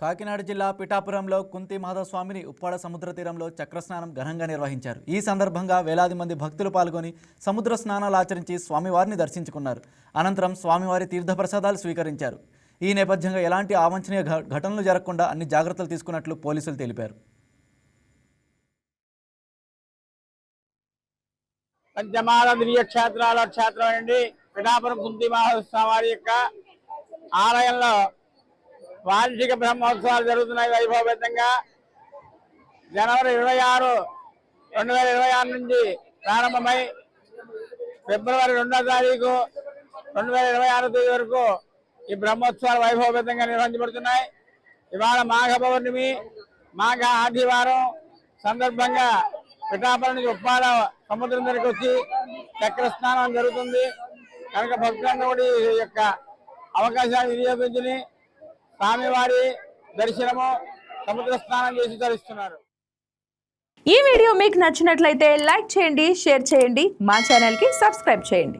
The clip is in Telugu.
కాకినాడ జిల్లా పిఠాపురంలో కుంతి మాధవస్వామిని ఉప్పాడ సముద్ర తీరంలో చక్రస్నానం ఘనంగా నిర్వహించారు. ఈ సందర్భంగా వేలాది మంది భక్తులు పాల్గొని సముద్ర స్నానాలు ఆచరించి స్వామివారిని దర్శించుకున్నారు. అనంతరం స్వామివారి తీర్థప్రసాదాలు స్వీకరించారు. ఈ నేపథ్యంగా ఎలాంటి అవాంఛనీయ ఘటనలు జరగకుండా అన్ని జాగ్రత్తలు తీసుకున్నట్లు పోలీసులు తెలిపారు. పంచమాల దివ్య క్షేత్రం అండి. పిఠాపురం కుంతి మహోత్సవం యొక్క ఆలయంలో వార్షిక బ్రహ్మోత్సవాలు జరుగుతున్నాయి వైభవపేతంగా జనవరి ఇరవై ఆరు రెండు వేల ఇరవై ఆరు నుంచి ప్రారంభమై ఫిబ్రవరి రెండో తారీఖు రెండు వేల ఇరవై ఆరో తేదీ వరకు ఈ బ్రహ్మోత్సవాలు వైభవపేతంగా నిర్వహించబడుతున్నాయి. ఇవాళ మాఘ పౌర్ణమి మాఘ ఆదివారం సందర్భంగా పిఠాపురం నుంచి ఉప్పాడ సముద్రం దగ్గరికి వచ్చి చక్ర స్నానం జరుగుతుంది. కనుక భక్తులందరూ ఈ యొక్క అవకాశాన్ని వినియోగించుని స్వామివారి దర్శనము సముద్ర స్నానం చేసి ధరిస్తున్నారు ఈ వీడియో మీకు నచ్చినట్లయితే లైక్ చేయండి షేర్ చేయండి మా ఛానల్కి సబ్స్క్రైబ్ చేయండి.